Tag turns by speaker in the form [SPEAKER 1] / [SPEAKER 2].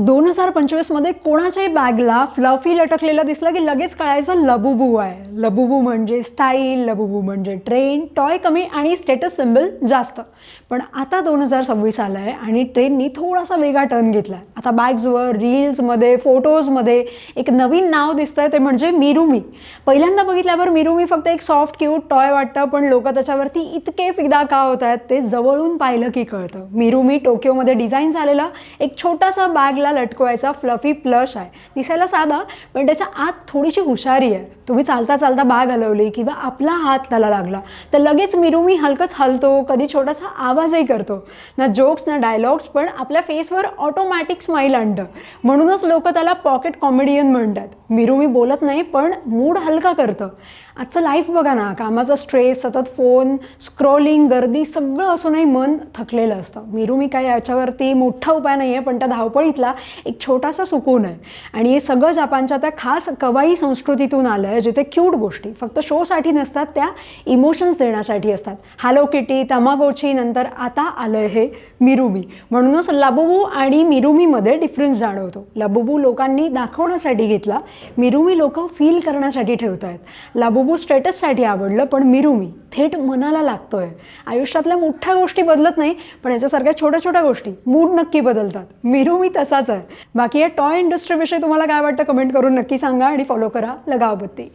[SPEAKER 1] दोन हजार पंचवीसमध्ये कोणाच्याही बॅगला फ्लफी लटकलेलं दिसलं की लगेच कळायचं लबुबू आहे. लबुबू म्हणजे स्टाईल लबुबू म्हणजे ट्रेन टॉय कमी आणि स्टेटस सिम्बल जास्त. पण आता दोन हजार सव्वीस आलं आहे आणि ट्रेननी थोडासा वेगळा टर्न घेतला आहे आता बॅग्सवर रील्समध्ये फोटोजमध्ये एक नवीन नाव दिसतंय ते म्हणजे मिरुमी पहिल्यांदा बघितल्यावर मिरुमी फक्त एक सॉफ्ट क्यूट टॉय वाटतं पण लोक त्याच्यावरती इतके फिदा का होत आहेत ते जवळून पाहिलं की कळतं. मिरुमी टोकियोमध्ये डिझाईन झालेला एक छोटासा बॅगला लटकवायचा फ्लफी प्लश आहे. दिसायला साधा पण त्याच्या आत थोडीशी हुशारी आहे. तुम्ही चालता चालता बाग हलवली किंवा आपला हात त्याला लागला तर लगेच मिरुमी हलकंच हलतो कधी छोटासा आवाजही करतो. ना जोक्स ना डायलॉग्स पण आपल्या फेसवर ऑटोमॅटिक स्माईल आणतं. म्हणूनच लोक त्याला पॉकेट कॉमेडियन म्हणतात. मिरुमी बोलत नाही पण मूड हलका करतं. आजचं लाईफ बघा ना कामाचा स्ट्रेस सतत फोन स्क्रोलिंग गर्दी सगळं असूनही मन थकलेलं असतं. मिरुमी काय याच्यावरती मोठा उपाय नाही आहे पण त्या धावपळीतला एक छोटासा सुकून आहे. आणि हे सगळं जपानच्या त्या खास कवाई संस्कृतीतून आलं आहे जिथे क्यूट गोष्टी फक्त शोसाठी नसतात त्या इमोशन्स देण्यासाठी असतात. हॅलो किटी तमागोची नंतर आता आलं हे मिरुमी म्हणूनच लबुबू आणि मिरुमीमध्ये डिफरन्स जाणवतो. लबुबू लोकांनी दाखवण्यासाठी घेतला मिरुमी लोक फील करण्यासाठी ठेवत आहेत लाबुबू स्टेटससाठी आवडलं पण मिरुमी थेट मनाला लागतोय. आयुष्यातल्या मोठ्या गोष्टी बदलत नाही पण याच्यासारख्या छोट्या छोट्या गोष्टी मूड नक्की बदलतात. मिरुमी तसा महत्त्वाचं आहे. बाकी या टॉय इंडस्ट्रीविषयी तुम्हाला काय वाटतं कमेंट करून नक्की सांगा आणि फॉलो करा लगावबत्ती.